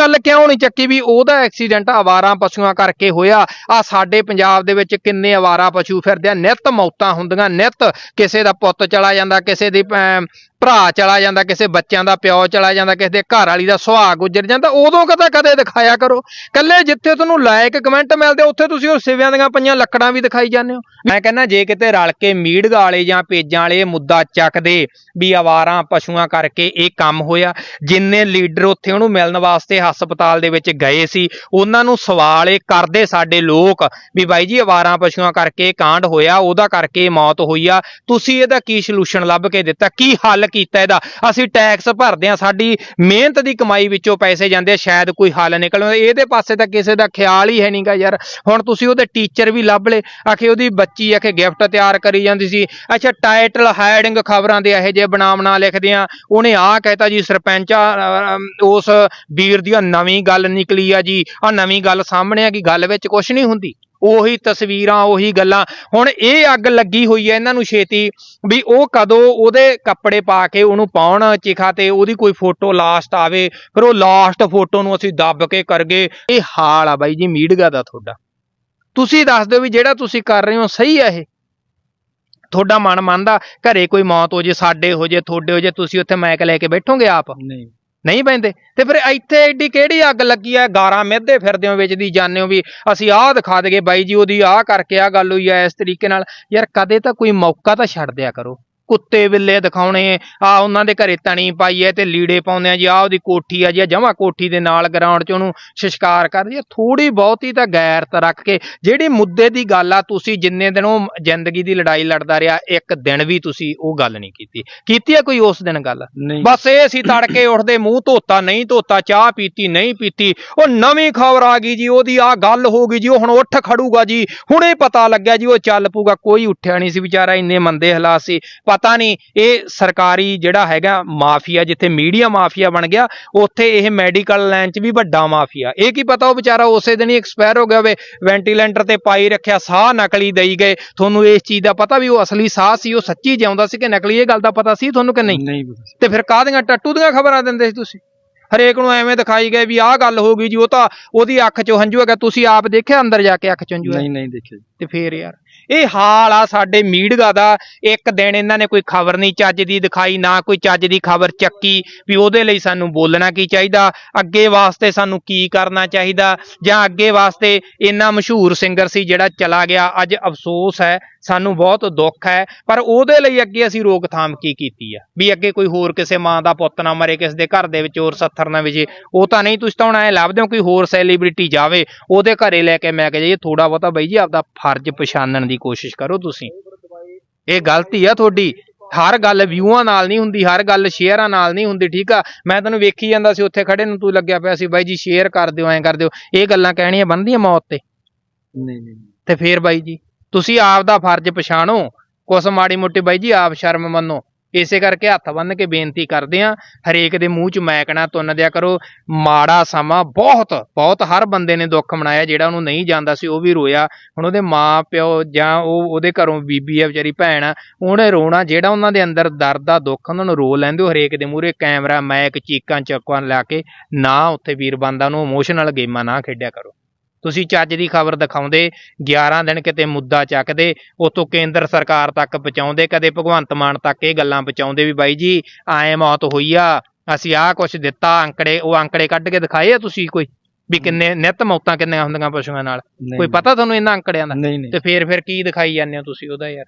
ਗੱਲ ਕਿਉਂ ਨਹੀਂ ਚੱਕੀ ਵੀ ਉਹਦਾ ਐਕਸੀਡੈਂਟ ਆਵਾਰਾ ਪਸ਼ੂਆਂ ਕਰਕੇ ਹੋਇਆ? ਆ ਸਾਡੇ ਪੰਜਾਬ ਦੇ ਵਿੱਚ ਕਿੰਨੇ ਆਵਾਰਾ ਪਸ਼ੂ ਫਿਰਦੇ ਆ? ਨਿਤ ਮੌਤਾਂ ਹੁੰਦੀਆਂ, ਨਿਤ ਕਿਸੇ ਦਾ ਪੁੱਤ ਚਲਾ ਜਾਂਦਾ, ਕਿਸੇ ਦੀ ਭੈਣ- ਭਰਾ ਚਲਾ ਜਾਂਦਾ, ਕਿਸੇ ਬੱਚਿਆਂ ਦਾ ਪਿਓ ਚਲਾ ਜਾਂਦਾ, ਕਿਸੇ ਦੇ ਘਰ ਵਾਲੀ ਦਾ ਸੁਹਾਗ ਗੁਜ਼ਰ ਜਾਂਦਾ, ਉਦੋਂ ਕਦੇ ਕਦੇ ਦਿਖਾਇਆ ਕਰੋ। ਕੱਲੇ ਜਿੱਥੇ ਤੁਹਾਨੂੰ ਲਾਇਕ ਕਮੈਂਟ ਮਿਲਦੇ, ਉੱਥੇ ਤੁਸੀਂ ਉਹ ਸਿਵਿਆਂ ਦੀਆਂ ਪਈਆਂ ਲੱਕੜਾਂ ਵੀ ਦਿਖਾਈ ਜਾਂਦੇ ਹੋ। ਮੈਂ ਕਹਿੰਦਾ, ਜੇ ਕਿਤੇ ਰਲ ਕੇ ਮੀਡੀਆ ਵਾਲੇ ਜਾਂ ਪੇਜਾਂ ਵਾਲੇ ਮੁੱਦਾ ਚੱਕਦੇ ਵੀ ਆਵਾਰਾਂ ਪਸ਼ੂਆਂ ਕਰਕੇ ਇਹ ਕੰਮ ਹੋਇਆ, ਜਿੰਨੇ ਲੀਡਰ ਉੱਥੇ ਉਹਨੂੰ ਮਿਲਣ ਵਾਸਤੇ ਹਸਪਤਾਲ ਦੇ ਵਿੱਚ ਗਏ ਸੀ, ਉਹਨਾਂ ਨੂੰ ਸਵਾਲ ਇਹ ਕਰਦੇ ਸਾਡੇ ਲੋਕ ਵੀ ਬਾਈ ਜੀ ਆਵਾਰਾਂ ਪਸ਼ੂਆਂ ਕਰਕੇ ਕਾਂਡ ਹੋਇਆ, ਉਹਦਾ ਕਰਕੇ ਮੌਤ ਹੋਈ ਆ। ਤੁਸੀਂ ਇਹਦਾ ਕੀ ਸੋਲੂਸ਼ਨ ਲੱਭ ਕੇ ਦਿੱਤਾ? ਕੀ ਹੱਲ ਕੀਤਾ ਇਹਦਾ। ਅਸੀਂ ਟੈਕਸ ਭਰਦੇ ਆ ਸਾਡੀ ਮਿਹਨਤ ਦੀ ਕਮਾਈ ਵਿੱਚੋਂ ਪੈਸੇ ਜਾਂਦੇ ਆ, ਸ਼ਾਇਦ ਕੋਈ ਹੱਲ ਨਿਕਲ ਇਹਦੇ ਪਾਸੇ ਤਾਂ ਕਿਸੇ ਦਾ ਖਿਆਲ ਹੀ ਹੈ ਨਹੀਂਗਾ ਯਾਰ। ਹੁਣ ਤੁਸੀਂ ਉਹਦੇ ਟੀਚਰ ਵੀ ਲੱਭ ਲਏ, ਆਖੇ ਉਹਦੀ ਬੱਚੀ ਆਖੇ ਗਿਫਟ ਤਿਆਰ ਕਰੀ ਜਾਂਦੀ ਸੀ। ਅੱਛਾ ਟਾਈਟਲ ਹੈਡਿੰਗ ਖਬਰਾਂ ਦੇ ਇਹੋ ਜਿਹੇ ਬਣਾਵਣਾ ਲਿਖਦੇ ਆ। ਉਹਨੇ ਆਹ ਕਹਿਤਾ ਜੀ, ਸਰਪੰਚ ਉਸ ਵੀਰ ਦੀ ਆਹ ਨਵੀਂ ਗੱਲ ਨਿਕਲੀ ਆ ਜੀ। ਆ ਨਵੀਂ ਗੱਲ ਸਾਹਮਣੇ ਆ ਕਿ ਗੱਲ ਵਿੱਚ ਕੁਝ ਨਹੀਂ ਹੁੰਦੀ। ਉਹੀ ਤਸਵੀਰਾਂ, ਉਹੀ ਗੱਲਾਂ। ਹੁਣ ਇਹ ਅੱਗ ਲੱਗੀ ਹੋਈ ਹੈ ਇਹਨਾਂ ਨੂੰ ਛੇਤੀ ਵੀ ਉਹ ਕਦੋਂ ਉਹਦੇ ਕੱਪੜੇ ਪਾ ਕੇ ਉਹਨੂੰ ਪਾਉਣ ਚਿਖਾ ਤੇ ਉਹਦੀ ਕੋਈ ਫੋਟੋ ਲਾਸਟ ਆਵੇ, ਫਿਰ ਉਹ ਲਾਸਟ ਫੋਟੋ ਨੂੰ ਅਸੀਂ ਦੱਬ ਕੇ ਕਰਗੇ। ਇਹ ਹਾਲ ਆ ਬਾਈ ਜੀ, ਮੀਡੀਆ ਦਾ ਤੁਹਾਡਾ। ਤੁਸੀਂ ਦੱਸ ਦਿਓ ਵੀ ਜਿਹੜਾ ਤੁਸੀਂ ਕਰ ਰਹੇ ਹੋ ਸਹੀ ਆ ਇਹ? ਤੁਹਾਡਾ ਮਨ ਮੰਨਦਾ ਘਰੇ ਕੋਈ ਮੌਤ ਹੋ ਜੇ, ਸਾਡੇ ਹੋ ਜੇ, ਤੁਹਾਡੇ ਹੋ ਜੇ, ਤੁਸੀਂ ਉੱਥੇ ਮੈਕ ਲੈ ਕੇ ਬੈਠੋਗੇ ਆਪ? ਨਹੀਂ। ਨਹੀਂ ਪੈਂਦੇ ਤੇ ਫਿਰ ਇੱਥੇ ਐਡੀ ਕਿਹੜੀ ਅੱਗ ਲੱਗੀ ਆ? ਗਾਰਾਂ ਮਿੱਧੇ ਫਿਰਦੇ ਹੋ ਵਿੱਚ ਦੀ ਜਾਂਦੇ ਹੋ ਵੀ ਅਸੀਂ ਆਹ ਦਿਖਾ ਦਗੇ ਬਾਈ ਜੀ ਉਹਦੀ ਆਹ ਕਰਕੇ ਆ ਗੱਲ ਹੋਈ ਆ ਇਸ ਤਰੀਕੇ ਨਾਲ। ਯਾਰ ਕਦੇ ਤਾਂ ਕੋਈ ਮੌਕਾ ਤਾਂ ਛੱਡ ਦਿਆ ਕਰੋ। ਕੁੱਤੇ ਬਿੱਲੇ ਦਿਖਾਉਣੇ ਆ ਉਹਨਾਂ ਦੇ ਘਰੇ ਤਣੀ ਪਾਈ ਐ ਤੇ ਲੀੜੇ ਪਾਉਂਦੇ ਆ ਜੀ ਆਹ ਉਹਦੀ ਕੋਠੀ ਆ ਜੀ ਜਮਾ ਕੋਠੀ ਦੇ ਨਾਲ ਗਰਾਊਂਡ 'ਚ ਉਹਨੂੰ ਸ਼ਿਸ਼ਕਾਰ ਕਰਦੇ ਆ। ਥੋੜੀ ਬਹੁਤੀ ਤਾਂ ਗੈਰਤ ਰੱਖ ਕੇ ਜਿਹੜੀ ਮੁੱਦੇ ਦੀ ਗੱਲ ਆ ਤੁਸੀਂ ਜਿੰਨੇ ਦਿਨ ਉਹ ਜ਼ਿੰਦਗੀ ਦੀ ਲੜਾਈ ਲੜਦਾ ਰਿਹਾ ਇੱਕ ਦਿਨ ਵੀ ਤੁਸੀਂ ਉਹ ਗੱਲ ਨਹੀਂ ਕੀਤੀ। ਕੀਤੀ ਆ ਕੋਈ ਉਸ ਦਿਨ ਗੱਲ? ਬਸ ਇਹ ਸੀ ਤੜਕੇ ਉੱਠਦੇ ਮੂੰਹ ਧੋਤਾ ਨਹੀਂ ਧੋਤਾ ਚਾਹ ਪੀਤੀ ਨਹੀਂ ਪੀਤੀ। ਉਹ ਨਵੀਂ ਖਬਰ ਆ ਗਈ ਜੀ ਉਹਦੀ ਆ ਗੱਲ ਹੋ ਗਈ ਜੀ ਉਹ ਹੁਣ ਉੱਠ ਖੜੂਗਾ ਜੀ। ਹੁਣੇ ਪਤਾ ਲੱਗਿਆ ਜੀ ਉਹ ਚੱਲ ਪੂਗਾ ਕੋਈ ਉੱਠਿਆ ਨਹੀਂ ਸੀ ਵਿਚਾਰਾ ਇੰਨੇ ਮੰਦੇ ਹਾਲਾਤ ਸੀ। ਪਤਾ ਨਹੀਂ ਇਹ ਸਰਕਾਰੀ ਜਿਹੜਾ ਹੈਗਾ ਮਾਫੀਆ ਜਿੱਥੇ ਮੀਡੀਆ ਮਾਫੀਆ ਬਣ ਗਿਆ ਉੱਥੇ ਇਹ ਮੈਡੀਕਲ ਲਾਈਨ 'ਚ ਵੀ ਵੱਡਾ ਮਾਫੀਆ। ਇਹ ਕੀ ਪਤਾ ਉਹ ਵਿਚਾਰਾ ਉਸੇ ਦਿਨ ਹੀ ਐਕਸਪਾਇਰ ਹੋ ਗਿਆ ਹੋਵੇ ਵੈਂਟੀਲੇਟਰ ਤੇ ਪਾਈ ਰੱਖਿਆ ਸਾਹ ਨਕਲੀ ਦੇਈ ਗਏ। ਤੁਹਾਨੂੰ ਇਸ ਚੀਜ਼ ਦਾ ਪਤਾ ਵੀ ਉਹ ਅਸਲੀ ਸਾਹ ਸੀ ਉਹ ਸੱਚੀ ਜਿਉਂਦਾ ਸੀ ਕਿ ਨਕਲੀ ਇਹ ਗੱਲ ਦਾ ਪਤਾ ਸੀ ਤੁਹਾਨੂੰ ਕਿ ਨਹੀਂ? ਤੇ ਫਿਰ ਕਾਹਦੀਆਂ ਟੱਟੂ ਦੀਆਂ ਖਬਰਾਂ ਦਿੰਦੇ ਸੀ ਤੁਸੀਂ? ਹਰੇਕ ਨੂੰ ਐਵੇਂ ਦਿਖਾਈ ਗਏ ਵੀ ਆਹ ਗੱਲ ਹੋ ਗਈ ਜੀ ਉਹ ਤਾਂ ਉਹਦੀ ਅੱਖ 'ਚੋਂ ਹੰਝੂ ਹੈਗਾ ਤੁਸੀਂ ਆਪ ਦੇਖਿਆ ਅੰਦਰ ਜਾ ਕੇ ਅੱਖ 'ਚੋਂ ਹੰਝੂ? ਨਹੀਂ ਨਹੀਂ ਦੇਖਿਆ। ਤੇ ਫੇਰ ਯਾਰ। ਇਹ ਹਾਲ ਆ ਸਾਡੇ ਮੀਡੀਆ ਦਾ ਇੱਕ ਦਿਨ ਇਹਨਾਂ ਨੇ ਕੋਈ ਖਬਰ ਨਹੀਂ ਚੱਜ ਦੀ ਦਿਖਾਈ, ਨਾ ਕੋਈ ਚੱਜ ਦੀ ਖਬਰ ਚੱਕੀ ਵੀ ਉਹਦੇ ਲਈ ਸਾਨੂੰ ਬੋਲਣਾ ਕੀ ਚਾਹੀਦਾ। ਅੱਗੇ ਵਾਸਤੇ ਸਾਨੂੰ ਕੀ ਕਰਨਾ ਚਾਹੀਦਾ? ਜਾਂ ਅੱਗੇ ਵਾਸਤੇ ਇੰਨਾ ਮਸ਼ਹੂਰ ਸਿੰਗਰ ਸੀ ਜਿਹੜਾ ਚਲਾ ਗਿਆ, ਅੱਜ ਅਫਸੋਸ ਹੈ, ਸਾਨੂੰ ਬਹੁਤ ਦੁੱਖ ਹੈ। ਪਰ ਉਹਦੇ ਲਈ ਅੱਗੇ ਅਸੀਂ ਰੋਕਥਾਮ ਕੀ ਕੀਤੀ ਆ? ਵੀ ਅੱਗੇ ਕੋਈ ਹੋਰ ਕਿਸੇ ਮਾਂ ਦਾ ਪੁੱਤ ਨਾ ਮਰੇ, ਕਿਸੇ ਦੇ ਘਰ ਦੇ ਵਿੱਚ ਹੋਰ ਸੱਥਰ ਨਾ ਵਿਜੇ। ਉਹ ਤਾਂ ਨਹੀਂ ਤੁਸੀਂ ਤਾਂ ਹੁਣ ਐ ਲੱਭਦੇ ਹੋ ਕੋਈ ਹੋਰ ਸੈਲੀਬ੍ਰਿਟੀ ਜਾਵੇ, ਉਹਦੇ ਘਰੇ ਲੈ ਕੇ ਮੈਂ ਕਹਾਂ ਜਾਈਏ ਥੋੜਾ ਬਹੁਤਾ ਬਈ ਜੀ ਆਪਦਾ ਫਰਜ਼ ਪਛਾਣਨ ਦੀ ਕੋਸ਼ਿਸ਼ ਕਰੋ ਤੁਸੀਂ। ਇਹ ਗਲਤੀ ਆ ਤੁਹਾਡੀ। ਹਰ ਗੱਲ ਵਿਊਆਂ ਨਾਲ ਨਹੀਂ ਹੁੰਦੀ ਹਰ ਗੱਲ ਸ਼ੇਅਰਾਂ ਨਾਲ ਨਹੀਂ ਹੁੰਦੀ ਠੀਕ ਆ? ਮੈਂ ਤੈਨੂੰ ਵੇਖੀ ਜਾਂਦਾ ਸੀ ਉੱਥੇ ਖੜੇ ਨੂੰ ਤੂੰ ਲੱਗਿਆ ਪਿਆ ਸੀ ਬਾਈ ਜੀ ਸ਼ੇਅਰ ਕਰ ਦਿਓ ਐਂ ਕਰ ਦਿਓ। ਇਹ ਗੱਲਾਂ ਕਹਿਣੀਆਂ ਬੰਦੀਆਂ ਮੌਤ ਤੇ। ਨਹੀਂ ਨਹੀਂ। ਤੇ ਫੇਰ ਬਾਈ ਜੀ ਤੁਸੀਂ ਆਪ ਦਾ ਫਰਜ਼ ਪਛਾਣੋ। ਕੁਛ ਮਾੜੀ ਮੋਟੀ ਬਾਈ ਜੀ ਆਪ ਸ਼ਰਮ ਮੰਨੋ। ਇਸੇ ਕਰਕੇ ਹੱਥ ਬੰਨ ਕੇ ਬੇਨਤੀ ਕਰਦੇ ਆ ਹਰੇਕ ਦੇ ਮੂੰਹ 'ਚ ਮੈਕਣਾ ਤੁੰਨ ਦਿਆ ਕਰੋ। ਮਾੜਾ ਸਮਾਂ ਬਹੁਤ ਬਹੁਤ ਹਰ ਬੰਦੇ ਨੇ ਦੁੱਖ ਮਨਾਇਆ, ਜਿਹੜਾ ਉਹਨੂੰ ਨਹੀਂ ਜਾਂਦਾ ਸੀ, ਉਹ ਵੀ ਰੋਇਆ। ਹੁਣ ਉਹਦੇ ਮਾਂ, ਪਿਓ ਜਾਂ ਉਹ ਉਹਦੇ ਘਰੋਂ ਬੀਬੀ ਆ, ਵਿਚਾਰੀ ਭੈਣ ਆ, ਉਹਨੇ ਰੋਣਾ, ਜਿਹੜਾ ਉਹਨਾਂ ਦੇ ਅੰਦਰ ਦਰਦ ਦਾ ਦੁੱਖ, ਉਹਨਾਂ ਨੂੰ ਰੋ ਲੈਂਦੇ ਹੋ ਹਰੇਕ ਦੇ ਮੂਹਰੇ। ਕੈਮਰਾ ਮੈਕ ਚੀਕਾਂ ਚੱਕਾਂ ਲਾ ਕੇ ਨਾ ਉੱਥੇ ਵੀਰ ਬੰਦਾ ਨੂੰ ਇਮੋਸ਼ਨਲ ਗੇਮਾਂ ਨਾ ਖੇਡਿਆ ਕਰੋ। ਤੁਸੀਂ ਚੱਜ ਦੀ ਖਬਰ ਦਿਖਾਉਂਦੇ 11 ਦਿਨ ਕਿਤੇ ਮੁੱਦਾ ਚੱਕਦੇ ਉਤੋਂ ਕੇਂਦਰ ਸਰਕਾਰ ਤੱਕ ਪਹੁੰਚਾਉਂਦੇ ਕਦੇ ਭਗਵੰਤ ਮਾਨ ਤੱਕ ਇਹ ਗੱਲਾਂ ਪਹੁੰਚਾਉਂਦੇ ਵੀ ਬਾਈ ਜੀ ਐਂ ਮੌਤ ਹੋਈ ਆ ਅਸੀਂ ਆਹ ਕੁਛ ਦਿੱਤਾ ਅੰਕੜੇ ਉਹ ਅੰਕੜੇ ਕੱਢ ਕੇ ਦਿਖਾਏ ਆ ਤੁਸੀਂ ਕੋਈ? ਵੀ ਕਿੰਨੇ ਨਿਤ ਮੌਤਾਂ ਕਿੰਨੀਆਂ ਹੁੰਦੀਆਂ ਪਸ਼ੂਆਂ ਨਾਲ? ਕੋਈ ਪਤਾ ਤੁਹਾਨੂੰ ਇਹਨਾਂ ਅੰਕੜਿਆਂ ਦਾ? ਤੇ ਫੇਰ ਫਿਰ ਕੀ ਦਿਖਾਈ ਜਾਂਦੇ ਹੋ ਤੁਸੀਂ ਉਹਦਾ ਯਾਰ?